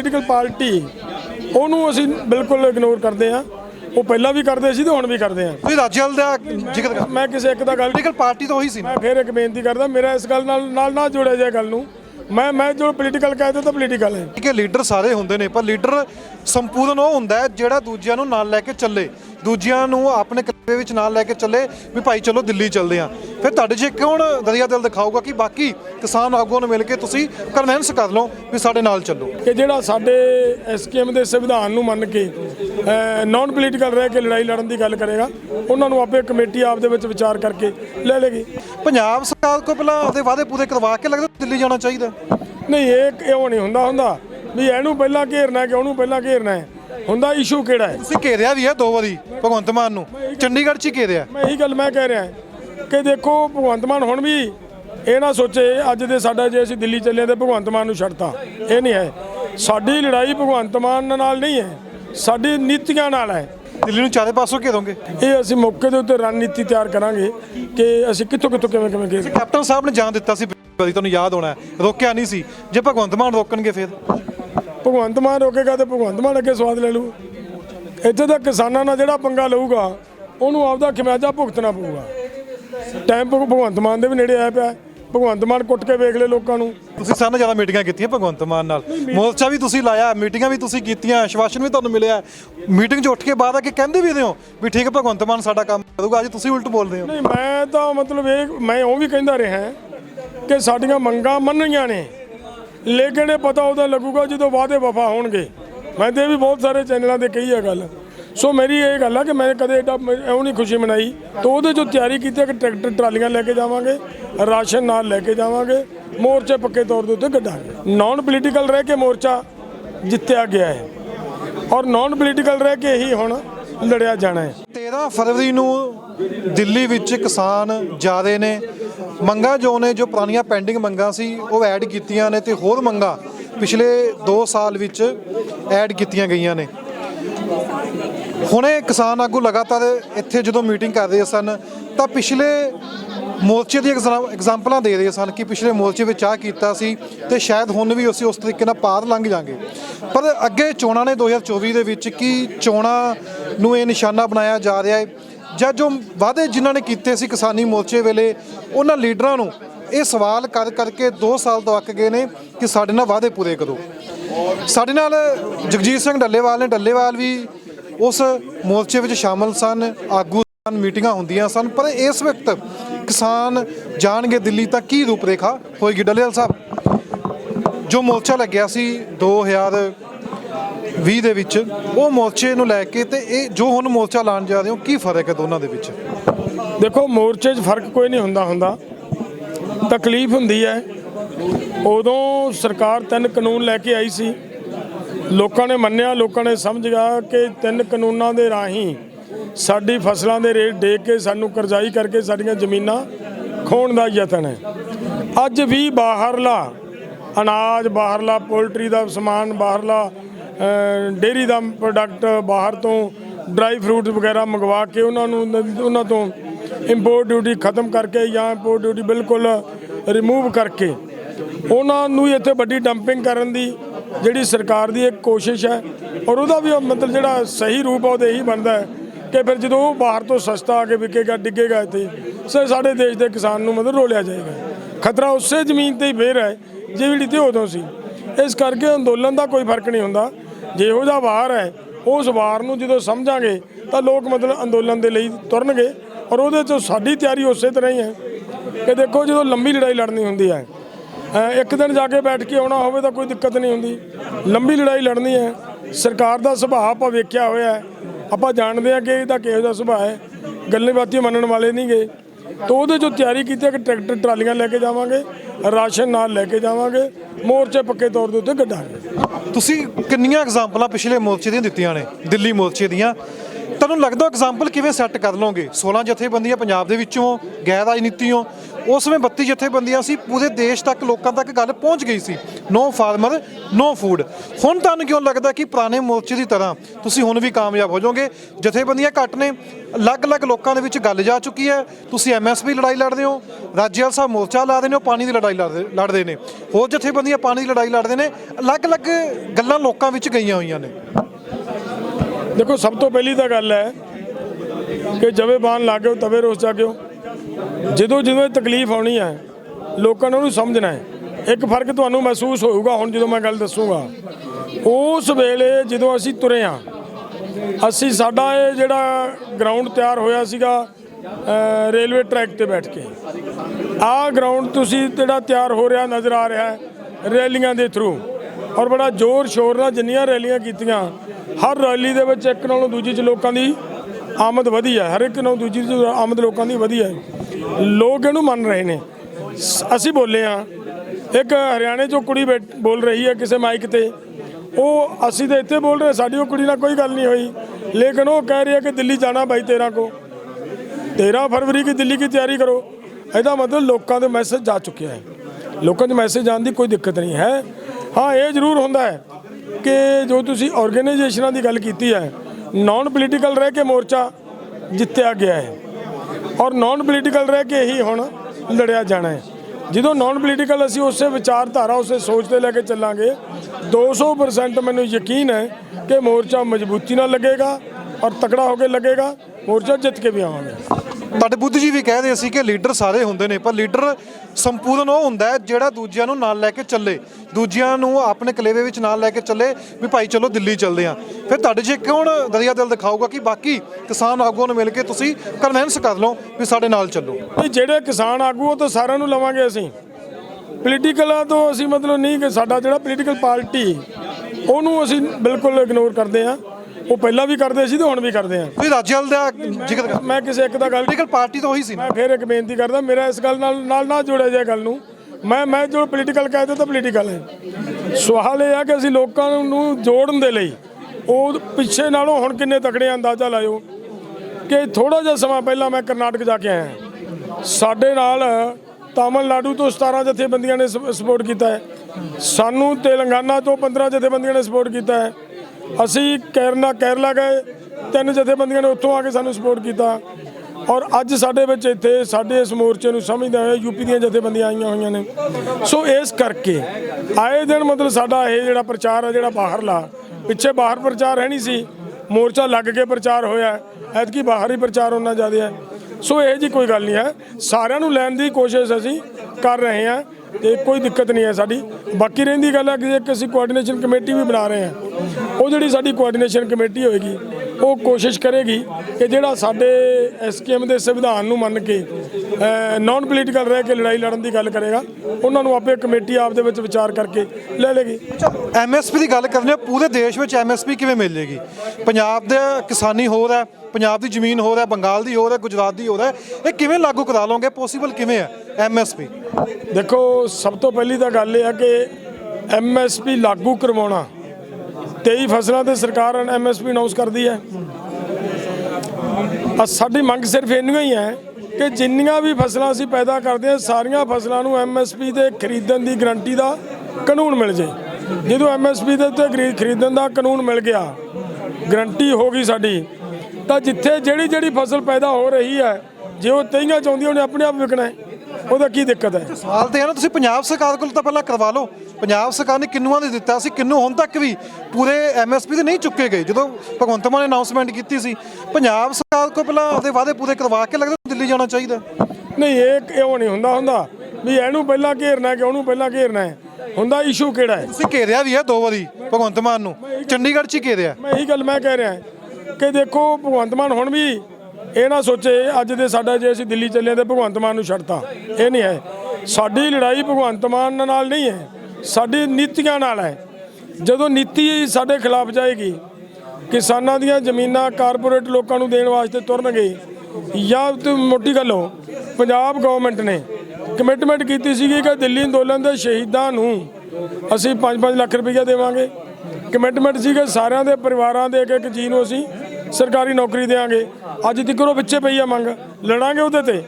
Political party ਉਹਨੂੰ ਅਸੀਂ ਬਿਲਕੁਲ ਇਗਨੋਰ ਕਰਦੇ ਆ ਉਹ ਪਹਿਲਾਂ ਵੀ ਕਰਦੇ ਸੀ ਤੇ ਹੁਣ ਵੀ ਕਰਦੇ ਆ ਤੁਸੀਂ ਰਾਜੇਵਾਲ ਦਾ ਜ਼ਿਕਰ ਕਰ ਮੈਂ ਕਿਸੇ ਇੱਕ ਦਾ ਗੱਲ ਪੋਲੀਟੀਕਲ ਪਾਰਟੀ ਤਾਂ ਉਹੀ ਸੀ। ਮੈਂ ਫਿਰ ਇੱਕ ਬੇਨਤੀ ਕਰਦਾ ਮੇਰਾ ਇਸ ਗੱਲ ਨਾਲ ਨਾਲ ਨਾ ਜੋੜਿਆ ਜਾਏ ਗੱਲ ਨੂੰ। ਮੈਂ ਮੈਂ ਜੋ ਪੋਲੀਟੀਕਲ ਕਹਿੰਦਾ ਤਾਂ ਪੋਲੀਟੀਕਲ ਹੈ। ਕਿ ਲੀਡਰ ਸਾਰੇ ਹੁੰਦੇ ਨੇ ਪਰ ਲੀਡਰ ਸੰਪੂਰਨ ਉਹ ਹੁੰਦਾ ਹੈ ਜਿਹੜਾ ਦੂਜਿਆਂ ਨੂੰ ਨਾਲ ਲੈ ਕੇ ਚੱਲੇ। ਦੂਜਿਆਂ ਨੂੰ ਆਪਣੇ ਕਲਬੇ ਵਿੱਚ ਨਾਲ ਲੈ ਕੇ ਚੱਲੇ ਵੀ ਭਾਈ ਚਲੋ ਦਿੱਲੀ ਚੱਲਦੇ ਆ ਫਿਰ ਤੁਹਾਡੇ 'ਚ ਕੌਣ ਦਰਿਆ ਦਿਲ ਦਿਖਾਊਗਾ ਕਿ ਬਾਕੀ ਕਿਸਾਨ ਆਗੂਆਂ ਨੂੰ ਮਿਲ ਕੇ ਤੁਸੀਂ ਕਨਵਿੰਸ ਕਰ ਲਓ ਵੀ ਸਾਡੇ ਨਾਲ ਚੱਲੋ। ਕਿ ਜਿਹੜਾ ਸਾਡੇ ਐਸਕੇਐਮ ਦੇ ਸੰਵਿਧਾਨ ਨੂੰ ਮੰਨ ਕੇ ਨਾਨ ਪੋਲੀਟੀਕਲ ਰਹਿ ਕੇ ਲੜਾਈ ਲੜਨ ਦੀ ਗੱਲ ਕਰੇਗਾ ਉਹਨਾਂ ਨੂੰ ਆਪੇ ਕਮੇਟੀ ਆਪ ਦੇ ਵਿੱਚ ਵਿਚਾਰ ਕਰਕੇ ਲੈ ਲੇਗੀ ਪੰਜਾਬ ਸਰਕਾਰ ਕੋਲ ਪਹਿਲਾਂ ਉਹਦੇ ਵਾਅਦੇ ਪੂਰੇ ਕਰਵਾ ਕੇ ਲੱਗਦਾ ਦਿੱਲੀ ਜਾਣਾ ਚਾਹੀਦਾ? ਨਹੀਂ ਇਹ ਇਹੋ ਨਹੀਂ ਹੁੰਦਾ ਹੁੰਦਾ ਵੀ ਇਹਨੂੰ ਪਹਿਲਾਂ ਘੇਰਨਾ ਕਿ ਉਹਨੂੰ ਪਹਿਲਾਂ ਘੇਰਨਾ ਹੈ। ਹੁੰਦਾ ਇਸ਼ੂ ਕਿਹੜਾ ਹੈ? ਤੁਸੀਂ ਘੇਰਿਆ ਵੀ ਹੈ ਦੋ ਵਾਰੀ ਭਗਵੰਤ ਮਾਨ ਨੂੰ। ਚੰਡੀਗੜ੍ਹ 'ਚ ਹੀ ਘੇਰਿਆ। ਮੈਂ ਇਹੀ ਗੱਲ ਮੈਂ ਕਹਿ ਰਿਹਾ ਕਿ ਦੇਖੋ ਭਗਵੰਤ ਮਾਨ ਹੁਣ ਵੀ ਇਹ ਨਾ ਸੋਚੇ ਅੱਜ ਦੇ ਸਾਡਾ ਜੇ ਅਸੀਂ ਦਿੱਲੀ ਚੱਲੇ ਤੇ ਭਗਵੰਤ ਮਾਨ ਨੂੰ ਛੱਡਤਾ। ਇਹ ਨਹੀਂ ਹੈ। ਸਾਡੀ ਲੜਾਈ ਭਗਵੰਤ ਮਾਨ ਨਾਲ ਨਹੀਂ ਹੈ। ਸਾਡੀ ਨੀਤੀਆਂ ਨਾਲ ਹੈ। ਦਿੱਲੀ ਨੂੰ ਚਾਰੇ ਪਾਸੋਂ ਘੇਰੋਗੇ। ਇਹ ਅਸੀਂ ਮੌਕੇ ਦੇ ਉੱਤੇ ਰਣਨੀਤੀ ਤਿਆਰ ਕਰਾਂਗੇ ਕਿ ਅਸੀਂ ਕਿੱਥੋਂ ਕਿੱਥੋਂ ਕਿਵੇਂ ਕਿਵੇਂ ਗਏ ਕੈਪਟਨ ਸਾਹਿਬ ਨੇ ਜਾਣ ਦਿੱਤਾ ਸੀ ਤੁਹਾਨੂੰ ਯਾਦ ਹੋਣਾ। ਰੋਕਿਆ ਨਹੀਂ ਸੀ। ਜੇ ਭਗਵੰਤ ਮਾਨ ਰੋਕਣਗੇ ਫਿਰ? ਭਗਵੰਤ ਮਾਨ ਰੋਕੇਗਾ ਤੇ ਭਗਵੰਤ ਮਾਨ ਅੱਗੇ ਸਵਾਦ ਲੈ ਲੂ। ਇੱਥੇ ਤਾਂ ਕਿਸਾਨਾਂ ਨਾਲ ਜਿਹੜਾ ਪੰਗਾ ਲਊਗਾ ਉਹਨੂੰ ਆਪਦਾ ਖਿਮਾਜਾ ਭੁਗਤਣਾ ਪਊਗਾ। ਟਾਈਮ ਭਗ- ਭਗਵੰਤ ਮਾਨ ਦੇ ਵੀ ਨੇੜੇ ਆਇਆ ਪਿਆ ਭਗਵੰਤ ਮਾਨ ਕੁੱਟ ਕੇ ਵੇਖ ਲੈ ਲੋਕਾਂ ਨੂੰ। ਤੁਸੀਂ ਸਾਰਿਆਂ ਨਾਲ ਜ਼ਿਆਦਾ ਮੀਟਿੰਗਾਂ ਕੀਤੀਆਂ ਭਗਵੰਤ ਮਾਨ ਨਾਲ। ਮੋਰਚਾ ਵੀ ਤੁਸੀਂ ਲਾਇਆ ਮੀਟਿੰਗਾਂ ਵੀ ਤੁਸੀਂ ਕੀਤੀਆਂ ਆਸ਼ਵਾਸਨ ਵੀ ਤੁਹਾਨੂੰ ਮਿਲਿਆ। ਮੀਟਿੰਗ 'ਚ ਉੱਠ ਕੇ ਬਾਅਦ ਆ ਕੇ ਕਹਿੰਦੇ ਵੀ ਹੋ ਵੀ ਠੀਕ ਭਗਵੰਤ ਮਾਨ ਸਾਡਾ ਕੰਮ ਕਰੂਗਾ ਅੱਜ ਤੁਸੀਂ ਉਲਟ ਬੋਲਦੇ ਹੋ। ਨਹੀਂ ਮੈਂ ਤਾਂ ਮਤਲਬ ਇਹ ਮੈਂ ਉਹ ਵੀ ਕਹਿੰਦਾ ਰਿਹਾ ਕਿ ਸਾਡੀਆਂ ਮੰਗਾਂ ਮੰਨੀਆਂ ਨੇ। ਲੇਕਿਨ ਇਹ ਪਤਾ ਉਹਦਾ ਲੱਗੂਗਾ ਜਦੋਂ ਵਾਅਦੇ ਵਫਾ ਹੋਣਗੇ। ਮੈਂ ਤੇ ਇਹ ਵੀ ਬਹੁਤ ਸਾਰੇ ਚੈਨਲਾਂ ਤੇ ਕਹੀ ਹੈ ਗੱਲ। ਸੋ ਮੇਰੀ ਇਹ ਗੱਲ ਆ ਕਿ ਮੈਂ ਕਦੇ ਐਡਾ ਮ- ਨਹੀਂ ਖੁਸ਼ੀ ਮਨਾਈ। ਤਾਂ ਉਹਦੇ ਜੋ ਤਿਆਰੀ ਕੀਤੀ ਹੈ ਕਿ ਟਰੈਕਟਰ, ਟਰਾਲੀਆਂ ਲੈ ਕੇ ਜਾਵਾਂਗੇ, ਰਾਸ਼ਨ ਨਾਲ ਲੈ ਕੇ ਜਾਵਾਂਗੇ, ਮੋਰਚੇ ਪੱਕੇ ਤੌਰ ਦੇ ਉੱਤੇ ਕੱਢਾਂਗੇ। ਨਾਨ ਪੋਲੀਟੀਕਲ ਰਹਿ ਕੇ ਮੋਰਚਾ ਜਿੱਤਿਆ ਗਿਆ ਹੈ। ਔਰ ਨਾਨ ਪੋਲੀਟੀਕਲ ਰਹਿ ਕੇ ਹੀ ਹੁਣ ਲੜਿਆ ਜਾਣਾ ਹੈ। 13 ਫਰਵਰੀ ਨੂੰ ਦਿੱਲੀ ਵਿੱਚ ਕਿਸਾਨ ਜ਼ਿਆਦੇ ਨੇ। ਮੰਗਾਂ ਜੋ ਨੇ, ਜੋ ਪੁਰਾਣੀਆਂ ਪੈਂਡਿੰਗ ਮੰਗਾਂ ਸੀ, ਉਹ ਐਡ ਕੀਤੀਆਂ ਨੇ ਤੇ ਹੋਰ ਮੰਗਾਂ ਪਿਛਲੇ 2 ਸਾਲ ਵਿੱਚ ਐਡ ਕੀਤੀਆਂ ਗਈਆਂ ਨੇ। ਹੁਣੇ ਕਿਸਾਨ ਆਗੂ ਲਗਾਤਾਰ ਇੱਥੇ ਜਦੋਂ ਮੀਟਿੰਗ ਕਰ ਰਹੇ ਸਨ, ਤਾਂ ਪਿਛਲੇ ਮੋਰਚੇ ਦੀਆਂ ਐਗਜ਼ਾ- ਐਗਜ਼ਾਮਪਲਾਂ ਦੇ ਰਹੇ ਸਨ ਕਿ ਪਿਛਲੇ ਮੋਰਚੇ ਵਿੱਚ ਆਹ ਕੀਤਾ ਸੀ ਤੇ ਸ਼ਾਇਦ ਹੁਣ ਵੀ ਅਸੀਂ ਉਸ ਤਰੀਕੇ ਨਾਲ ਪਾਰ ਲੰਘ ਜਾਾਂਗੇ। ਪਰ ਅੱਗੇ ਚੋਣਾਂ ਨੇ 2024 ਦੇ ਵਿੱਚ ਕੀ ਚੋਣਾਂ ਨੂੰ ਇਹ ਨਿਸ਼ਾਨਾ ਬਣਾਇਆ ਜਾ ਰਿਹਾ ਹੈ ਜਾਂ ਜੋ ਵਾਅਦੇ ਜਿਨ੍ਹਾਂ ਨੇ ਕੀਤੇ ਸੀ ਕਿਸਾਨੀ ਮੋਰਚੇ ਵੇਲੇ, ਉਹਨਾਂ ਲੀਡਰਾਂ ਨੂੰ ਇਹ ਸਵਾਲ ਕਰ ਕਰਕੇ 2 ਸਾਲ ਤੋਂ ਅੱਕ ਗਏ ਨੇ ਕਿ ਸਾਡੇ ਨਾਲ ਵਾਅਦੇ ਪੂਰੇ ਕਰੋ। ਸਾਡੇ ਨਾਲ ਜਗਜੀਤ ਸਿੰਘ ਡੱਲੇਵਾਲ ਨੇ, ਡੱਲੇਵਾਲ ਵੀ ਉਸ ਮੋਰਚੇ ਵਿੱਚ ਸ਼ਾਮਲ ਸਨ, ਆਗੂ ਸਨ, ਮੀਟਿੰਗਾਂ ਹੁੰਦੀਆਂ ਸਨ, ਪਰ ਇਸ ਵਕਤ ਕਿਸਾਨ ਜਾਣਗੇ ਦਿੱਲੀ ਤਾਂ ਕੀ ਰੂਪਰੇਖਾ ਹੋਏਗੀ? ਡੱਲੇਵਾਲ ਸਾਹਿਬ, ਜੋ ਮੋਰਚਾ ਲੱਗਿਆ ਸੀ 2020 ਦੇ ਵਿੱਚ ਉਹ ਮੋਰਚੇ ਨੂੰ ਲੈ ਕੇ ਤੇ ਇਹ ਜੋ ਹੁਣ ਮੋਰਚਾ ਲਾਣ ਜਾ ਰਹੇ ਹੋ, ਕੀ ਫ਼ਰਕ ਹੈ ਦੋਨਾਂ ਦੇ ਵਿੱਚ? ਦੇਖੋ, ਮੋਰਚੇ 'ਚ ਫ਼ਰਕ ਕੋਈ ਨਹੀਂ ਹੁੰਦਾ ਹੁੰਦਾ। ਤਕਲੀਫ ਹੁੰਦੀ ਹੈ। ਉਦੋਂ ਸਰਕਾਰ ਤਿੰਨ ਕਾਨੂੰਨ ਲੈ ਕੇ ਆਈ ਸੀ। ਲੋਕਾਂ ਨੇ ਮੰਨਿਆ, ਲੋਕਾਂ ਨੇ ਸਮਝ ਗਿਆ ਕਿ ਤਿੰਨ ਕਾਨੂੰਨਾਂ ਦੇ ਰਾਹੀਂ ਸਾਡੀ ਫਸਲਾਂ ਦੇ ਰੇਟ ਦੇ ਕੇ, ਸਾਨੂੰ ਕਰਜ਼ਾਈ ਕਰਕੇ ਸਾਡੀਆਂ ਜ਼ਮੀਨਾਂ ਖੋਣ ਦਾ ਯਤਨ ਹੈ। ਅੱਜ ਵੀ ਬਾਹਰਲਾ ਅਨਾਜ, ਬਾਹਰਲਾ ਪੋਲਟਰੀ ਦਾ ਸਮਾਨ, ਬਾਹਰਲਾ ਡੇਰੀ ਦਾ ਪ੍ਰੋਡਕਟ ਬਾਹਰ ਤੋਂ ਡਰਾਈ ਫਰੂਟ ਵਗੈਰਾ ਮੰਗਵਾ ਕੇ ਉਹਨਾਂ ਨੂੰ, ਉਹਨਾਂ ਤੋਂ ਇੰਪੋਰਟ ਡਿਊਟੀ ਖਤਮ ਕਰਕੇ ਜਾਂ ਇੰਪੋਰਟ ਡਿਊਟੀ ਬਿਲਕੁਲ ਰਿਮੂਵ ਕਰਕੇ ਉਹਨਾਂ ਨੂੰ ਹੀ ਇੱਥੇ ਵੱਡੀ ਡੰਪਿੰਗ ਕਰਨ ਦੀ ਜਿਹੜੀ ਸਰਕਾਰ ਦੀ ਇੱਕ ਕੋਸ਼ਿਸ਼ ਹੈ ਔਰ ਉਹਦਾ ਵੀ ਮਤਲਬ ਜਿਹੜਾ ਸਹੀ ਰੂਪ ਆ, ਉਹਦੇ ਇਹੀ ਬਣਦਾ ਹੈ ਕਿ ਫਿਰ ਜਦੋਂ ਉਹ ਬਾਹਰ ਤੋਂ ਸਸਤਾ ਆ ਕੇ ਵਿਕੇਗਾ, ਡਿੱਗੇਗਾ ਇੱਥੇ, ਸੋ, ਸਾਡੇ ਦੇਸ਼ ਦੇ ਕਿਸਾਨ ਨੂੰ ਮਤਲਬ ਰੋਲਿਆ ਜਾਏਗਾ। ਖਤਰਾ ਉਸੇ ਜ਼ਮੀਨ ਤੇ ਹੀ ਫੇਰ ਹੈ, ਜਿਹੜੀ ਤੇ ਉਦੋਂ ਸੀ। ਇਸ ਕਰਕੇ ਅੰਦੋਲਨ ਦਾ ਕੋਈ ਫ਼ਰਕ ਨਹੀਂ ਹੁੰਦਾ। ਜਿਹੋ ਜਿਹਾ ਵਾਰ ਹੈ, ਉਸ ਵਾਰ ਨੂੰ ਜਦੋਂ ਸਮਝਾਂਗੇ ਤਾਂ ਲੋਕ ਮਤਲਬ ਅੰਦੋਲਨ ਦੇ ਲਈ ਤੁਰਨਗੇ ਔਰ ਉਹਦੇ 'ਚ ਸਾਡੀ ਤਿਆਰੀ ਉਸੇ ਤਰ੍ਹਾਂ ਹੀ ਹੈ ਕਿ ਦੇਖੋ ਜਦੋਂ ਲੰਬੀ ਲੜਾਈ ਲੜਨੀ ਹੁੰਦੀ ਹੈ ਇੱਕ ਦਿਨ ਜਾ ਕੇ ਬੈਠ ਕੇ ਆਉਣਾ ਹੋਵੇ ਤਾਂ ਕੋਈ ਦਿੱਕਤ ਨਹੀਂ ਹੁੰਦੀ। ਲੰਬੀ ਲੜਾਈ ਲੜਨੀ ਹੈ, ਸਰਕਾਰ ਦਾ ਸੁਭਾਅ ਆਪਾਂ ਵੇਖਿਆ ਹੋਇਆ ਹੈ। ਆਪਾਂ ਜਾਣਦੇ ਹਾਂ ਕਿ ਇਹਦਾ ਕਿਹੋ ਜਿਹਾ ਸੁਭਾਅ ਹੈ ਗੱਲੇ ਬਾਤੀ ਮੰਨਣ ਵਾਲੇ ਨਹੀਂ ਗਏ ਤਾਂ ਉਹਦੇ ਜੋ ਤਿਆਰੀ ਕੀਤੀ ਹੈ ਕਿ ਟਰੈਕਟਰ ਟਰਾਲੀਆਂ ਲੈ ਕੇ ਜਾਵਾਂਗੇ ਰਾਸ਼ਨ ਨਾਲ ਲੈ ਕੇ ਜਾਵਾਂਗੇ, ਮੋਰਚੇ ਪੱਕੇ ਤੌਰ ਦੇ ਉੱਤੇ ਕੱਢਾਂਗੇ। ਤੁਸੀਂ ਕਿੰਨੀਆਂ ਐਗਜ਼ਾਮਪਲਾਂ ਪਿਛਲੇ ਮੋਰਚੇ ਦੀਆਂ ਦਿੱਤੀਆਂ ਨੇ, ਦਿੱਲੀ ਮੋਰਚੇ ਦੀਆਂ? ਤੁਹਾਨੂੰ ਲੱਗਦਾ ਐਗਜ਼ਾਮਪਲ ਕਿਵੇਂ ਸੈੱਟ ਕਰ ਲਓਗੇ? 16 ਜਥੇਬੰਦੀਆਂ ਪੰਜਾਬ ਦੇ ਵਿੱਚੋਂ ਗੈਰ ਰਾਜਨੀਤੀਓਂ ਉਸ ਸਮੇਂ 32 ਜਥੇਬੰਦੀਆਂ ਸੀ, ਪੂਰੇ ਦੇਸ਼ ਤੱਕ ਲੋਕਾਂ ਤੱਕ ਗੱਲ ਪਹੁੰਚ ਗਈ ਸੀ। ਨੋ ਫਾਰਮਰ, ਨੋ ਫੂਡ। ਹੁਣ ਤੁਹਾਨੂੰ ਕਿਉਂ ਲੱਗਦਾ ਕਿ ਪੁਰਾਣੇ ਮੋਰਚੇ ਦੀ ਤਰ੍ਹਾਂ ਤੁਸੀਂ ਹੁਣ ਵੀ ਕਾਮਯਾਬ ਹੋ ਜਾਓਗੇ? ਜਥੇਬੰਦੀਆਂ ਘੱਟ ਨੇ, ਅਲੱਗ-ਅਲੱਗ ਲੋਕਾਂ ਦੇ ਵਿੱਚ ਗੱਲ ਜਾ ਚੁੱਕੀ ਹੈ। ਤੁਸੀਂ ਐਮਐਸਪੀ ਲੜਾਈ ਲੜਦੇ ਹੋ ਰਾਜੇਵਾਲ ਸਾਹਿਬ ਮੋਰਚਾ ਲਾ ਰਹੇ ਨੇ, ਉਹ ਪਾਣੀ ਦੀ ਲੜਾਈ ਲੜਦੇ ਲੜਦੇ ਨੇ। ਹੋਰ ਜਥੇਬੰਦੀਆਂ ਪਾਣੀ ਦੀ ਲੜਾਈ ਲੜਦੇ ਨੇ, ਅਲੱਗ-ਅਲੱਗ ਗੱਲਾਂ ਲੋਕਾਂ ਵਿੱਚ ਗਈਆਂ ਹੋਈਆਂ ਨੇ। ਦੇਖੋ, ਸਭ ਤੋਂ ਪਹਿਲੀ ਤਾਂ ਗੱਲ ਹੈ ਕਿ ਜਵੇ ਬਾਣ ਲਾਗਿਓ ਤਵੇ ਰੋਸ ਜਾਗਿਓ। ਜਦੋਂ ਜਦੋਂ ਇਹ ਤਕਲੀਫ ਆਉਣੀ ਹੈ, ਲੋਕਾਂ ਨੇ ਉਹਨੂੰ ਸਮਝਣਾ ਹੈ। ਇੱਕ ਫ਼ਰਕ ਤੁਹਾਨੂੰ ਮਹਿਸੂਸ ਹੋਊਗਾ, ਹੁਣ ਜਦੋਂ ਮੈਂ ਗੱਲ ਦੱਸੂਗਾ। ਉਸ ਵੇਲੇ ਜਦੋਂ ਅਸੀਂ ਤੁਰੇ ਆ ਅਸੀਂ ਸਾਡਾ ਇਹ ਜਿਹੜਾ ਗਰਾਊਂਡ ਤਿਆਰ ਹੋਇਆ ਸੀਗਾ ਰੇਲਵੇ ਟਰੈਕ ਤੇ ਬੈਠ ਕੇ। ਆਹ ਗਰਾਊਂਡ ਤੁਸੀਂ ਜਿਹੜਾ ਤਿਆਰ ਹੋ ਰਿਹਾ ਨਜ਼ਰ ਆ ਰਿਹਾ ਹੈ, ਰੈਲੀਆਂ ਦੇ ਥਰੂ ਔਰ ਬੜਾ ਜ਼ੋਰ ਸ਼ੋਰ ਨਾਲ ਜਿੰਨੀਆਂ ਰੈਲੀਆਂ ਕੀਤੀਆਂ, ਹਰ ਰੈਲੀ ਦੇ ਵਿੱਚ ਇੱਕ ਨਾਲੋਂ ਦੂਜੀ ਚ ਲੋਕਾਂ ਦੀ ਆਮਦ ਵਧੀ ਹੈ। ਹਰ ਇੱਕ ਨਾਲੋਂ ਦੂਜੀ ਚ ਆਮਦ ਲੋਕਾਂ ਦੀ ਵਧੀ ਹੈ। ਲੋਕ ਇਹਨੂੰ ਮੰਨ ਰਹੇ ਨੇ। ਅਸੀਂ ਬੋਲੇ ਆ ਇੱਕ ਹਰਿਆਣੇ ਚੋਂ ਕੁੜੀ ਬੋਲ ਰਹੀ ਹੈ ਕਿਸੇ ਮਾਈਕ ਤੇ। ਉਹ ਅਸੀਂ ਤਾਂ ਇੱਥੇ ਬੋਲ ਰਹੇ, ਸਾਡੀ ਉਹ ਕੁੜੀ ਨਾਲ ਕੋਈ ਗੱਲ ਨਹੀਂ ਹੋਈ। ਲੇਕਿਨ ਉਹ ਕਹਿ ਰਹੀ ਹੈ ਕਿ ਦਿੱਲੀ ਜਾਣਾ ਬਾਈ 13 ਕੋ। 13 ਫਰਵਰੀ ਦੀ ਦਿੱਲੀ ਦੀ ਤਿਆਰੀ ਕਰੋ। ਇਹਦਾ ਮਤਲਬ ਲੋਕਾਂ ਦੇ ਮੈਸੇਜ ਜਾ ਚੁੱਕਿਆ ਹੈ। ਲੋਕਾਂ ਦੇ ਮੈਸੇਜ ਜਾਣ ਦੀ ਕੋਈ ਦਿੱਕਤ ਨਹੀਂ ਹੈ। ਹਾਂ, ਇਹ ਜ਼ਰੂਰ ਹੁੰਦਾ ਹੈ ਕਿ ਜੋ ਤੁਸੀਂ ਆਰਗੇਨਾਈਜੇਸ਼ਨਾਂ ਦੀ ਗੱਲ ਕੀਤੀ ਹੈ ਨਾਨ ਪੋਲੀਟੀਕਲ ਰਹਿ ਕੇ ਮੋਰਚਾ ਜਿੱਤਿਆ ਗਿਆ ਹੈ। ਔਰ ਨਾਨ ਪੋਲੀਟੀਕਲ ਰਹਿ ਕੇ ਹੀ ਹੁਣ ਲੜਿਆ ਜਾਣਾ ਹੈ। ਜਦੋਂ ਨਾਨ ਪੋਲੀਟੀਕਲ ਅਸੀਂ ਉਸੇ ਵਿਚਾਰਧਾਰਾ, ਉਸੇ ਸੋਚ ਤੇ ਲੈ ਕੇ ਚੱਲਾਂਗੇ 200% ਮੈਨੂੰ ਯਕੀਨ ਹੈ ਕਿ ਮੋਰਚਾ ਮਜ਼ਬੂਤੀ ਨਾਲ ਲੱਗੇਗਾ ਔਰ ਤਕੜਾ ਹੋ ਕੇ ਲੱਗੇਗਾ। ਮੋਰਚਾ ਜਿੱਤ ਕੇ ਵੀ ਆਵਾਂਗੇ। ਤੁਹਾਡੇ ਬੁੱਧ ਜੀ ਵੀ ਕਹਿਦੇ ਸੀ ਕਿ ਲੀਡਰ ਸਾਰੇ ਹੁੰਦੇ ਨੇ, ਪਰ ਲੀਡਰ ਸੰਪੂਰਨ ਉਹ ਹੁੰਦਾ ਹੈ ਜਿਹੜਾ ਦੂਜਿਆਂ ਨੂੰ ਨਾਲ ਲੈ ਕੇ ਚੱਲੇ। ਦੂਜਿਆਂ ਨੂੰ ਆਪਣੇ ਕਲੇਵੇ ਵਿੱਚ ਨਾਲ ਲੈ ਕੇ ਚੱਲੇ ਵੀ ਭਾਈ ਚਲੋ ਦਿੱਲੀ ਚੱਲਦੇ ਆ ਫਿਰ ਤੁਹਾਡੇ 'ਚ ਕੌਣ ਦਰਿਆ ਦਿਲ ਦਿਖਾਊਗਾ ਕਿ ਬਾਕੀ ਕਿਸਾਨ ਆਗੂਆਂ ਨੂੰ ਮਿਲ ਕੇ ਤੁਸੀਂ ਕਨਵਿੰਸ ਕਰ ਲਓ ਵੀ ਸਾਡੇ ਨਾਲ ਚੱਲੋ। ਨਹੀਂ ਜਿਹੜੇ ਕਿਸਾਨ ਆਗੂ ਉਹ ਤਾਂ ਸਾਰਿਆਂ ਨੂੰ ਲਵਾਂਗੇ ਅਸੀਂ। ਪੋਲੀਟੀਕਲਾਂ ਤੋਂ ਅਸੀਂ ਮਤਲਬ ਨਹੀਂ ਕਿ ਸਾਡਾ ਜਿਹੜਾ ਪੋਲੀਟੀਕਲ ਪਾਰਟੀ, ਉਹਨੂੰ ਅਸੀਂ ਬਿਲਕੁਲ ਇਗਨੋਰ ਕਰਦੇ ਆ ਉਹ ਪਹਿਲਾਂ ਵੀ ਕਰਦੇ ਸੀ ਤੇ ਹੁਣ ਵੀ ਕਰਦੇ ਆ। ਤੁਸੀਂ ਰਾਜੇਵਾਲ ਦਾ ਜ਼ਿਕਰ ਕਰ ਮੈਂ ਕਿਸੇ ਇੱਕ ਦਾ ਗੱਲ ਪੋਲੀਟੀਕਲ ਪਾਰਟੀ ਤਾਂ ਉਹੀ ਸੀ। ਨਾ ਮੈਂ ਫਿਰ ਇੱਕ ਬੇਨਤੀ ਕਰਦਾ ਮੇਰਾ ਇਸ ਗੱਲ ਨਾਲ ਨਾਲ ਨਾ ਜੋੜਿਆ ਜਾਏ ਗੱਲ ਨੂੰ। ਮੈਂ ਮੈਂ ਜੋ ਪੋਲੀਟੀਕਲ ਕਹਿੰਦੇ ਤਾਂ ਪੋਲੀਟੀਕਲ ਹੈ। ਸਵਾਲ ਇਹ ਆ ਕਿ ਅਸੀਂ ਲੋਕਾਂ ਨੂੰ ਜੋੜਨ ਦੇ ਲਈ ਉਹ ਪਿੱਛੇ ਨਾਲੋਂ ਹੁਣ ਕਿੰਨੇ ਤਕੜੇ ਆ ਅੰਦਾਜ਼ਾ ਲਾਇਓ ਕਿ ਥੋੜਾ ਜਿਹਾ ਸਮਾਂ ਪਹਿਲਾਂ ਮੈਂ ਕਰਨਾਟਕ ਜਾ ਕੇ ਆਇਆ। ਸਾਡੇ ਨਾਲ ਤਾਮਿਲਨਾਡੂ ਤੋਂ 17 ਜਥੇਬੰਦੀਆਂ ਨੇ ਸਪੋਰਟ ਕੀਤਾ ਹੈ। ਸਾਨੂੰ ਤੇਲੰਗਾਨਾ ਤੋਂ 15 ਜਥੇਬੰਦੀਆਂ ਨੇ ਸਪੋਰਟ ਕੀਤਾ ਹੈ। ਅਸੀਂ ਕੇਰਲਾ ਕੇਰਲਾ ਗਏ, ਤਿੰਨ ਜਥੇਬੰਦੀਆਂ ਨੇ ਉੱਥੋਂ ਆ ਕੇ ਸਾਨੂੰ ਸਪੋਰਟ ਕੀਤਾ। ਔਰ ਅੱਜ ਸਾਡੇ ਵਿੱਚ ਇੱਥੇ ਸਾਡੇ ਇਸ ਮੋਰਚੇ ਨੂੰ ਸਮਝਦੇ ਹੋਏ ਯੂਪੀ ਦੀਆਂ ਜਥੇਬੰਦੀਆਂ ਆਈਆਂ ਹੋਈਆਂ ਨੇ। ਸੋ ਇਸ ਕਰਕੇ ਆਏ ਦਿਨ ਮਤਲਬ ਸਾਡਾ ਇਹ ਜਿਹੜਾ ਪ੍ਰਚਾਰ ਆ, ਜਿਹੜਾ ਬਾਹਰਲਾ, ਪਿੱਛੇ ਬਾਹਰ ਪ੍ਰਚਾਰ ਹੈ ਨਹੀਂ ਸੀ। ਮੋਰਚਾ ਲੱਗ ਕੇ ਪ੍ਰਚਾਰ ਹੋਇਆ, ਐਤਕੀ ਬਾਹਰ ਹੀ ਪ੍ਰਚਾਰ ਉਹਨਾਂ ਜ਼ਿਆਦਾ ਹੈ। ਸੋ ਇਹ ਜੀ ਕੋਈ ਗੱਲ ਨਹੀਂ ਹੈ। ਸਾਰਿਆਂ ਨੂੰ ਲੈਣ ਦੀ ਕੋਸ਼ਿਸ਼ ਅਸੀਂ ਕਰ ਰਹੇ ਹਾਂ ਤੇ ਕੋਈ ਦਿੱਕਤ ਨਹੀਂ ਹੈ ਸਾਡੀ। ਬਾਕੀ ਰਹਿੰਦੀ ਗੱਲ ਹੈ ਕਿ ਇੱਕ ਅਸੀਂ ਕੋਆਰਡੀਨੇਸ਼ਨ ਕਮੇਟੀ ਵੀ ਬਣਾ ਰਹੇ ਹਾਂ। ਉਹ ਜਿਹੜੀ ਸਾਡੀ ਕੋਆਰਡੀਨੇਸ਼ਨ ਕਮੇਟੀ ਹੋਏਗੀ ਉਹ ਕੋਸ਼ਿਸ਼ ਕਰੇਗੀ ਕਿ ਜਿਹੜਾ ਸਾਡੇ ਐਸਕੇਐਮ ਦੇ ਸੰਵਿਧਾਨ ਨੂੰ ਮੰਨ ਕੇ ਨਾਨ ਪੋਲੀਟੀਕਲ ਰਹਿ ਕੇ ਲੜਾਈ ਲੜਨ ਦੀ ਗੱਲ ਕਰੇਗਾ ਉਹਨਾਂ ਨੂੰ ਆਪੇ ਕਮੇਟੀ ਆਪ ਦੇ ਵਿੱਚ ਵਿਚਾਰ ਕਰਕੇ ਲੈ ਲੇਗੀ। ਐਮਐਸਪੀ ਦੀ ਗੱਲ ਕਰਨੀ ਹੈ ਪੂਰੇ ਦੇਸ਼ ਵਿੱਚ ਐਮਐਸਪੀ ਕਿਵੇਂ ਮਿਲੇਗੀ? ਪੰਜਾਬ ਦੇ ਕਿਸਾਨੀ ਹੋਰ ਹੈ ਪੰਜਾਬ ਦੀ ਜ਼ਮੀਨ ਹੋਰ ਹੈ ਬੰਗਾਲ ਦੀ ਹੋਰ ਹੈ ਗੁਜਰਾਤ ਦੀ ਹੋਰ ਹੈ ਇਹ ਕਿਵੇਂ ਲਾਗੂ ਕਰਾ ਲਓਗੇ? ਪੋਸੀਬਲ ਕਿਵੇਂ ਹੈ ਐਮਐਸਪੀ ਦੇਖੋ ਸਭ ਤੋਂ ਪਹਿਲੀ ਤਾਂ ਗੱਲ ਇਹ ਹੈ ਕਿ ਐਮਐਸਪੀ ਲਾਗੂ ਕਰਵਾਉਣਾ 23 ਫਸਲਾਂ ਤੇ ਸਰਕਾਰ ਐਮਐਸਪੀ ਅਨਾਉਂਸ ਕਰਦੀ ਹੈ। ਸਾਡੀ ਮੰਗ ਸਿਰਫ ਇੰਨੀ ਹੀ ਹੈ ਕਿ ਜਿੰਨੀਆਂ ਵੀ ਫਸਲਾਂ ਅਸੀਂ ਪੈਦਾ ਕਰਦੇ ਹਾਂ, ਸਾਰੀਆਂ ਫਸਲਾਂ ਨੂੰ ਐਮਐਸਪੀ ਤੇ ਖਰੀਦਣ ਦੀ ਗਰੰਟੀ ਦਾ ਕਾਨੂੰਨ ਮਿਲ ਜੇ। ਜਦੋਂ ਐਮਐਸਪੀ ਦੇ ਉੱਤੇ ਖਰੀਦਣ ਦਾ ਕਾਨੂੰਨ ਮਿਲ ਗਿਆ ਗਰੰਟੀ ਹੋ ਗਈ ਸਾਡੀ, ਤਾਂ ਜਿੱਥੇ ਜਿਹੜੀ ਜਿਹੜੀ ਫਸਲ ਪੈਦਾ ਹੋ ਰਹੀ ਹੈ, ਜੇ ਉਹ ਤਈਆਂ ਚਾਹੁੰਦੀ ਉਹਨੇ ਆਪਣੇ ਆਪ ਵਿਕਣਾ ਹੈ। ਉਹਦਾ ਕੀ ਦਿੱਕਤ ਹੈ? ਸਵਾਲ ਤੇ ਹੈ ਨਾ ਤੁਸੀਂ ਪੰਜਾਬ ਸਰਕਾਰ ਕੋਲ ਤਾਂ ਪਹਿਲਾਂ ਕਰਵਾ ਲਓ। ਪੰਜਾਬ ਸਰਕਾਰ ਨੇ ਕਿੰਨੂਆਂ ਦੇ ਦਿੱਤਾ ਸੀ ਕਿੰਨੂ ਹੁਣ ਤੱਕ ਵੀ ਪੂਰੇ ਐਮਐਸਪੀ ਦੇ ਨਹੀਂ ਚੁੱਕੇ ਗਏ। ਜਦੋਂ ਭਗਵੰਤ ਮਾਨ ਨੇ ਅਨਾਉਂਸਮੈਂਟ ਕੀਤੀ ਸੀ ਪੰਜਾਬ ਸਰਕਾਰ ਕੋਲ ਪਹਿਲਾਂ ਉਹਦੇ ਵਾਅਦੇ ਪੂਰੇ ਕਰਵਾ ਕੇ ਲੱਗਦਾ ਦਿੱਲੀ ਜਾਣਾ ਚਾਹੀਦਾ ਨਹੀਂ ਇਹ ਇਹ ਨਹੀਂ ਹੁੰਦਾ ਹੁੰਦਾ ਵੀ ਇਹਨੂੰ ਪਹਿਲਾਂ ਘੇਰਨਾ ਕਿ ਉਹਨੂੰ ਪਹਿਲਾਂ ਘੇਰਨਾ ਹੈ। ਹੁੰਦਾ ਇਸ਼ੂ ਕਿਹੜਾ ਹੈ? ਤੁਸੀਂ ਘੇਰਿਆ ਵੀ ਹੈ ਦੋ ਵਾਰੀ ਭਗਵੰਤ ਮਾਨ ਨੂੰ। ਚੰਡੀਗੜ੍ਹ 'ਚ ਹੀ ਘੇਰਿਆ। ਮੈਂ ਇਹੀ ਗੱਲ ਮੈਂ ਕਹਿ ਰਿਹਾ ਕਿ ਦੇਖੋ ਭਗਵੰਤ ਮਾਨ ਹੁਣ ਵੀ ਇਹ ਨਾ ਸੋਚੇ, ਅੱਜ ਦੇ ਸਾਡਾ ਜੇ ਅਸੀਂ ਦਿੱਲੀ ਚੱਲੇ ਤੇ ਭਗਵੰਤ ਮਾਨ ਨੂੰ ਛੱਡਤਾ। ਇਹ ਨਹੀਂ ਹੈ। ਸਾਡੀ ਲੜਾਈ ਭਗਵੰਤ ਮਾਨ ਨਾਲ ਨਹੀਂ ਹੈ। ਸਾਡੀ ਨੀਤੀਆਂ ਨਾਲ ਹੈ। ਜਦੋਂ ਨੀਤੀ ਸਾਡੇ ਖਿਲਾਫ ਜਾਏਗੀ, ਕਿਸਾਨਾਂ ਦੀਆਂ ਜ਼ਮੀਨਾਂ ਕਾਰਪੋਰੇਟ ਲੋਕਾਂ ਨੂੰ ਦੇਣ ਵਾਸਤੇ ਤੁਰਨਗੇ, ਜਾਂ ਤੇ ਮੋਟੀ ਗੱਲ ਹੋ, ਪੰਜਾਬ ਗਵਰਨਮੈਂਟ ਨੇ ਕਮਿਟਮੈਂਟ ਕੀਤੀ ਸੀਗੀ ਕਿ ਦਿੱਲੀ ਅੰਦੋਲਨ ਦੇ ਸ਼ਹੀਦਾਂ ਨੂੰ ਅਸੀਂ 5-5 ਲੱਖ ਰੁਪਈਆ ਦੇਵਾਂਗੇ। ਕਮਿਟਮੈਂਟ ਸੀ ਕਿ ਸਾਰਿਆਂ ਦੇ, ਪਰਿਵਾਰਾਂ ਦੇ ਇੱਕ ਇੱਕ ਜੀ ਨੂੰ ਅਸੀਂ ਸਰਕਾਰੀ ਨੌਕਰੀ ਦੇਵਾਂਗੇ ਅੱਜ ਤੱਕ ਉਹ ਪਿੱਛੇ ਪਈ ਆ ਮੰਗ। ਲੜਾਂਗੇ ਉਹਦੇ ਤੇ।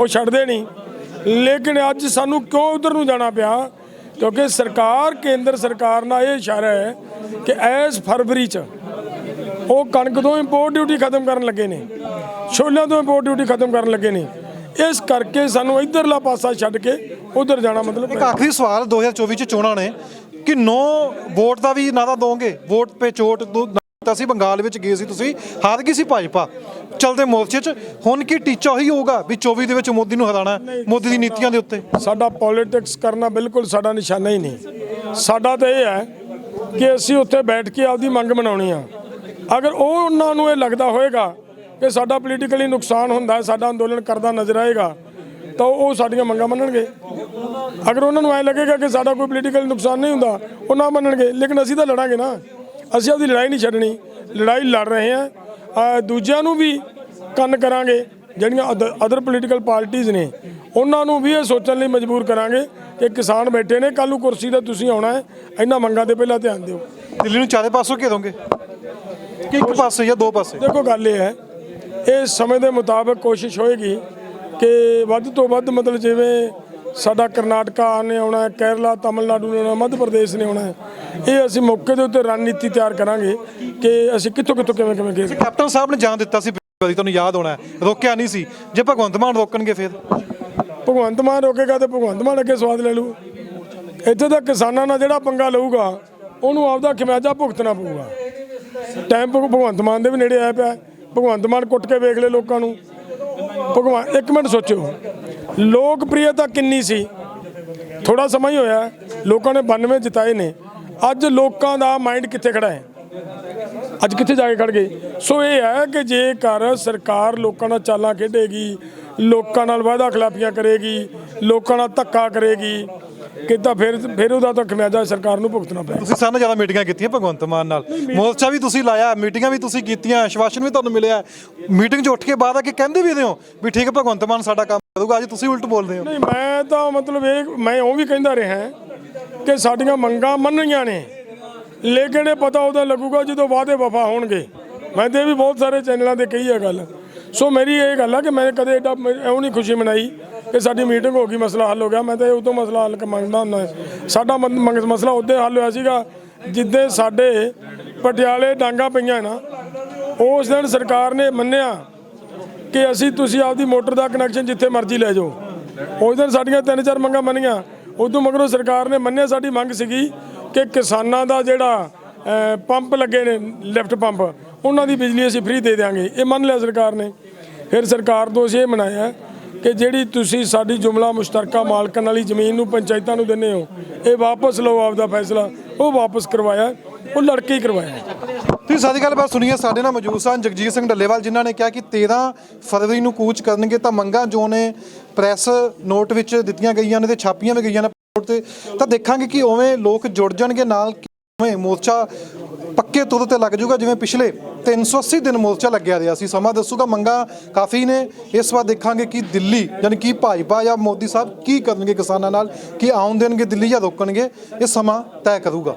ਉਹ ਛੱਡਦੇ ਨਹੀਂ। ਲੇਕਿਨ ਅੱਜ ਸਾਨੂੰ ਕਿਉਂ ਉਧਰ ਨੂੰ ਜਾਣਾ ਪਿਆ? ਕਿਉਂਕਿ ਸਰਕਾਰ, ਕੇਂਦਰ ਸਰਕਾਰ ਨਾਲ ਇਹ ਇਸ਼ਾਰਾ ਹੈ ਕਿ ਐਸ ਫਰਵਰੀ ਚ ਉਹ ਕਣਕ ਤੋਂ ਇੰਪੋਰਟ ਡਿਊਟੀ ਖਤਮ ਕਰਨ ਲੱਗੇ ਨੇ। ਛੋਲਿਆਂ ਤੋਂ ਇੰਪੋਰਟ ਡਿਊਟੀ ਖਤਮ ਕਰਨ ਲੱਗੇ ਨੇ। ਇਸ ਕਰਕੇ ਸਾਨੂੰ ਇਧਰਲਾ ਪਾਸਾ ਛੱਡ ਕੇ ਉਧਰ ਜਾਣਾ ਮਤਲਬ ਇੱਕ ਆਖਰੀ ਸਵਾਲ 2024 ਚ ਚੋਣਾਂ ਨੇ। ਕਿ ਨੋ ਵੋਟ ਦਾ ਵੀ ਨਾਰਾ ਦੋਗੇ? ਵੋਟ ਪੇ ਚੋਟ ਅਸੀਂ ਬੰਗਾਲ ਵਿੱਚ ਗਏ ਸੀ ਤੁਸੀਂ, ਹਾਰ ਗਈ ਸੀ ਭਾਜਪਾ। ਚਲਦੇ ਮੋਰਚੇ 'ਚ, ਹੁਣ ਕੀ ਟੀਚਾ ਉਹੀ ਹੋਊਗਾ ਵੀ 24 ਦੇ ਵਿੱਚ ਮੋਦੀ ਨੂੰ ਹਰਾਣਾ ਮੋਦੀ ਦੀ ਨੀਤੀਆਂ ਦੇ ਉੱਤੇ? ਸਾਡਾ ਪੋਲਿਟਿਕਸ ਕਰਨਾ ਬਿਲਕੁਲ ਸਾਡਾ ਨਿਸ਼ਾਨਾ ਹੀ ਨਹੀਂ। ਸਾਡਾ ਤਾਂ ਇਹ ਹੈ ਕਿ ਅਸੀਂ ਉੱਥੇ ਬੈਠ ਕੇ ਆਪਦੀ ਮੰਗ ਮਨਾਉਣੀ ਆ। ਅਗਰ ਉਹ ਉਹਨਾਂ ਨੂੰ ਇਹ ਲੱਗਦਾ ਹੋਏਗਾ ਕਿ ਸਾਡਾ ਪੋਲੀਟੀਕਲੀ ਨੁਕਸਾਨ ਹੁੰਦਾ, ਸਾਡਾ ਅੰਦੋਲਨ ਕਰਦਾ ਨਜ਼ਰ ਆਏਗਾ, ਤਾਂ ਉਹ ਸਾਡੀਆਂ ਮੰਗਾਂ ਮੰਨਣਗੇ। ਅਗਰ ਉਹਨਾਂ ਨੂੰ ਐ ਲੱਗੇਗਾ ਕਿ ਸਾਡਾ ਕੋਈ ਪੋਲੀਟੀਕਲ ਨੁਕਸਾਨ ਨਹੀਂ ਹੁੰਦਾ, ਉਹ ਨਾ ਮੰਨਣਗੇ, ਲੇਕਿਨ ਅਸੀਂ ਤਾਂ ਲੜਾਂਗੇ ਨਾ। ਅਸੀਂ ਆਪਦੀ ਲੜਾਈ ਨਹੀਂ ਛੱਡਣੀ ਲੜਾਈ ਲੜ ਰਹੇ ਹਾਂ। ਦੂਜਿਆਂ ਨੂੰ ਵੀ ਕੰਨ ਕਰਾਂਗੇ ਜਿਹੜੀਆਂ ਅਦਰ ਪੋਲੀਟੀਕਲ ਪਾਰਟੀਆਂ ਨੇ ਉਹਨਾਂ ਨੂੰ ਵੀ ਇਹ ਸੋਚਣ ਲਈ ਮਜਬੂਰ ਕਰਾਂਗੇ ਕਿ ਕਿਸਾਨ ਬੈਠੇ ਨੇ ਕੱਲ੍ਹ ਨੂੰ ਕੁਰਸੀ ਤੇ ਤੁਸੀਂ ਆਉਣਾ ਹੈ ਇਹਨਾਂ ਮੰਗਾਂ ਤੇ ਪਹਿਲਾਂ ਧਿਆਨ ਦਿਓ। ਦਿੱਲੀ ਨੂੰ ਚਾਰੇ ਪਾਸੋਂ ਘੇਰੋਗੇ? ਕਿ ਇੱਕ ਪਾਸੇ ਜਾਂ ਦੋ ਪਾਸੇ? ਦੇਖੋ ਗੱਲ ਇਹ ਹੈ ਇਹ ਸਮੇਂ ਦੇ ਮੁਤਾਬਕ ਕੋਸ਼ਿਸ਼ ਹੋਏਗੀ ਕਿ ਵੱਧ ਤੋਂ ਵੱਧ ਮਤਲਬ ਜਿਵੇਂ ਸਾਡਾ ਕਰਨਾਟਕਾ ਨੇ ਆਉਣਾ ਹੈ ਕੇਰਲਾ ਤਮਿਲਨਾਡੂ ਨੇ ਆਉਣਾ ਮੱਧ ਪ੍ਰਦੇਸ਼ ਨੇ ਆਉਣਾ ਹੈ। ਇਹ ਅਸੀਂ ਮੌਕੇ ਦੇ ਉੱਤੇ ਰਣਨੀਤੀ ਤਿਆਰ ਕਰਾਂਗੇ ਕਿ ਅਸੀਂ ਕਿੱਥੋਂ ਕਿੱਥੋਂ ਕਿਵੇਂ ਕਿਵੇਂ ਗਏ। ਕੈਪਟਨ ਸਾਹਿਬ ਨੇ ਜਾਣ ਦਿੱਤਾ ਸੀ ਤੁਹਾਨੂੰ ਯਾਦ ਹੋਣਾ ਰੋਕਿਆ ਨਹੀਂ ਸੀ। ਜੇ ਭਗਵੰਤ ਮਾਨ ਰੋਕਣਗੇ ਫਿਰ? ਭਗਵੰਤ ਮਾਨ ਰੋਕੇਗਾ ਤੇ ਭਗਵੰਤ ਮਾਨ ਅੱਗੇ ਸਵਾਦ ਲੈ ਲੂ। ਇੱਥੇ ਤਾਂ ਕਿਸਾਨਾਂ ਨਾਲ ਜਿਹੜਾ ਪੰਗਾ ਲਊਗਾ ਉਹਨੂੰ ਆਪਦਾ ਖਿਮਾਜਾ ਭੁਗਤਣਾ ਪਊਗਾ। ਟਾਈਮ ਭਗ- ਭਗਵੰਤ ਮਾਨ ਦੇ ਵੀ ਨੇੜੇ ਆਇਆ ਪਿਆ। ਭਗਵੰਤ ਮਾਨ ਕੁੱਟ ਕੇ ਵੇਖ ਲੈ ਲੋਕਾਂ ਨੂੰ। ਭਗਵਾਨ ਇੱਕ ਮਿੰਟ ਸੋਚੋ ਲੋਕਪ੍ਰਿਯਤਾ ਕਿੰਨੀ ਸੀ? ਥੋੜਾ ਸਮਾਂ ਹੀ ਹੋਇਆ। ਲੋਕਾਂ ਨੇ 92 ਜਿਤਾਏ ਨੇ। ਅੱਜ ਲੋਕਾਂ ਦਾ ਮਾਈਂਡ ਕਿੱਥੇ ਖੜਾ ਹੈ? ਅੱਜ ਕਿੱਥੇ ਜਾ ਕੇ ਖੜ ਗਏ? ਸੋ ਇਹ ਹੈ ਕਿ ਜੇਕਰ ਸਰਕਾਰ ਲੋਕਾਂ ਨਾਲ ਚਾਲਾਂ ਖੇਡੇਗੀ, ਲੋਕਾਂ ਨਾਲ ਵਾਅਦਾ ਖਿਲਾਫੀਆਂ ਕਰੇਗੀ, ਲੋਕਾਂ ਨਾਲ ਧੱਕਾ ਕਰੇਗੀ ਕਿੱਦਾਂ ਫਿਰ ਫਿਰ ਉਹਦਾ ਤਾਂ ਖਮਿਆਜਾ ਸਰਕਾਰ ਨੂੰ ਭੁਗਤਣਾ ਪਏਗਾ ਤੁਸੀਂ ਸਾਰਿਆਂ ਨਾਲ ਜ਼ਿਆਦਾ ਮੀਟਿੰਗਾਂ ਕੀਤੀਆਂ ਭਗਵੰਤ ਮਾਨ ਨਾਲ। ਮੋਰਚਾ ਵੀ ਤੁਸੀਂ ਲਾਇਆ ਮੀਟਿੰਗਾਂ ਵੀ ਤੁਸੀਂ ਕੀਤੀਆਂ ਆਸ਼ਵਾਸਨ ਵੀ ਤੁਹਾਨੂੰ ਮਿਲਿਆ। ਮੀਟਿੰਗ 'ਚ ਉੱਠ ਕੇ ਬਾਅਦ ਆ ਕੇ ਕਹਿੰਦੇ ਵੀ ਹੋ ਵੀ ਠੀਕ ਭਗਵੰਤ ਮਾਨ ਸਾਡਾ ਕੰਮ ਕਰੂਗਾ ਅੱਜ ਤੁਸੀਂ ਉਲਟ ਬੋਲਦੇ ਹੋ। ਨਹੀਂ ਮੈਂ ਤਾਂ ਮਤਲਬ ਇਹ ਮੈਂ ਉਹ ਵੀ ਕਹਿੰਦਾ ਰਿਹਾ ਕਿ ਸਾਡੀਆਂ ਮੰਗਾਂ ਮੰਨੀਆਂ ਨੇ। ਲੇਕਿਨ ਇਹ ਪਤਾ ਉਹਦਾ ਲੱਗੂਗਾ ਜਦੋਂ ਵਾਅਦੇ ਵਫਾ ਹੋਣਗੇ। ਮੈਂ ਤੇ ਵੀ ਬਹੁਤ ਸਾਰੇ ਚੈਨਲਾਂ ਤੇ ਕਹੀ ਹੈ ਗੱਲ। ਸੋ ਮੇਰੀ ਇਹ ਗੱਲ ਆ ਕਿ ਮੈਂ ਕਦੇ ਮ- ਇਉਂ ਨਹੀਂ ਖੁਸ਼ੀ ਮਨਾਈ ਇਹ ਸਾਡੀ ਮੀਟਿੰਗ ਹੋ ਗਈ ਮਸਲਾ ਹੱਲ ਹੋ ਗਿਆ। ਮੈਂ ਤਾਂ ਇਹ ਉਦੋਂ ਮਸਲਾ ਹੱਲ ਮੰਗਦਾ ਹੁੰਦਾ। ਸਾਡਾ ਮਨ- ਮੰਗ- ਮਸਲਾ ਉਦੋਂ ਹੱਲ ਹੋਇਆ ਸੀਗਾ। ਜਿੱਦੇ ਸਾਡੇ ਪਟਿਆਲੇ ਡਾਂਗਾ ਪਈਆਂ ਨਾ ਉਸ ਦਿਨ ਸਰਕਾਰ ਨੇ ਮੰਨਿਆ ਕਿ ਅਸੀਂ ਤੁਸੀਂ ਆਪਦੀ ਮੋਟਰ ਦਾ ਕਨੈਕਸ਼ਨ ਜਿੱਥੇ ਮਰਜ਼ੀ ਲੈ ਜਾਓ। ਉਸ ਦਿਨ ਸਾਡੀਆਂ ਤਿੰਨ ਚਾਰ ਮੰਗਾਂ ਮੰਨੀਆਂ। ਉਦੋਂ ਮਗਰੋਂ ਸਰਕਾਰ ਨੇ ਮੰਨਿਆ ਸਾਡੀ ਮੰਗ ਸੀਗੀ ਕਿ ਕਿਸਾਨਾਂ ਦਾ ਜਿਹੜਾ ਅਹ, ਪੰਪ ਲੱਗੇ ਨੇ ਲਿਫਟ ਪੰਪ ਉਹਨਾਂ ਦੀ ਬਿਜਲੀ ਅਸੀਂ ਫ੍ਰੀ ਦੇ ਦਿਆਂਗੇ। ਇਹ ਮੰਨ ਲਿਆ ਸਰਕਾਰ ਨੇ। ਫਿਰ ਸਰਕਾਰ ਤੋਂ ਅਸੀਂ ਇਹ ਮਨਾਇਆ ਕਿ ਜਿਹੜੀ ਤੁਸੀਂ ਸਾਡੀ ਜੁਮਲਾ ਮੁਸ਼ਤਰਕਾ ਮਾਲਕਨ ਵਾਲੀ ਜ਼ਮੀਨ ਨੂੰ ਪੰਚਾਇਤਾਂ ਨੂੰ ਦਿੰਦੇ ਹੋ, ਇਹ ਵਾਪਸ ਲਓ ਆਪਦਾ ਫੈਸਲਾ। ਉਹ ਵਾਪਸ ਕਰਵਾਇਆ, ਉਹ ਲੜਕੇ ਹੀ ਕਰਵਾਇਆ। ਤੁਸੀਂ ਸਾਡੀ ਗੱਲਬਾਤ ਸੁਣੀਏ ਸਾਡੇ ਨਾਲ ਮੌਜੂਦ ਸਨ ਜਗਜੀਤ ਸਿੰਘ ਡੱਲੇਵਾਲ, ਜਿਨ੍ਹਾਂ ਨੇ ਕਿਹਾ ਕਿ 13 ਫਰਵਰੀ ਨੂੰ ਕੂਚ ਕਰਨਗੇ ਤਾਂ ਮੰਗਾਂ ਜੋ ਨੇ ਪ੍ਰੈਸ ਨੋਟ ਵਿੱਚ ਦਿੱਤੀਆਂ ਗਈਆਂ ਨੇ ਤੇ ਛਾਪੀਆਂ ਵੀ ਗਈਆਂ ਨੇ ਨੋਟ ਤੇ, ਤਾਂ ਦੇਖਾਂਗੇ ਕਿ ਉਵੇਂ ਲੋਕ ਜੁੜ ਜਾਣਗੇ ਨਾਲ ਕਿ ਮੋਰਚਾ ਪੱਕੇ ਤੌਰ ਤੇ ਲੱਗ ਜਾਊਗਾ, ਜਿਵੇਂ ਪਿਛਲੇ 380 ਦਿਨ ਮੋਰਚਾ ਲੱਗਿਆ ਰਿਹਾ ਸੀ। ਸਮਾਂ ਦੱਸੂਗਾ ਮੰਗਾਂ ਕਾਫੀ ਨੇ। ਇਸ ਵਾਰ ਦੇਖਾਂਗੇ ਕਿ ਦਿੱਲੀ, ਯਾਨੀ ਕਿ ਭਾਜਪਾ ਜਾਂ ਮੋਦੀ ਸਾਹਿਬ ਕੀ ਕਰਨਗੇ ਕਿਸਾਨਾਂ ਨਾਲ, ਕੀ ਆਉਣ ਦੇਣਗੇ ਦਿੱਲੀ ਜਾਂ ਰੋਕਣਗੇ, ਇਹ ਸਮਾਂ ਤੈਅ ਕਰੂਗਾ।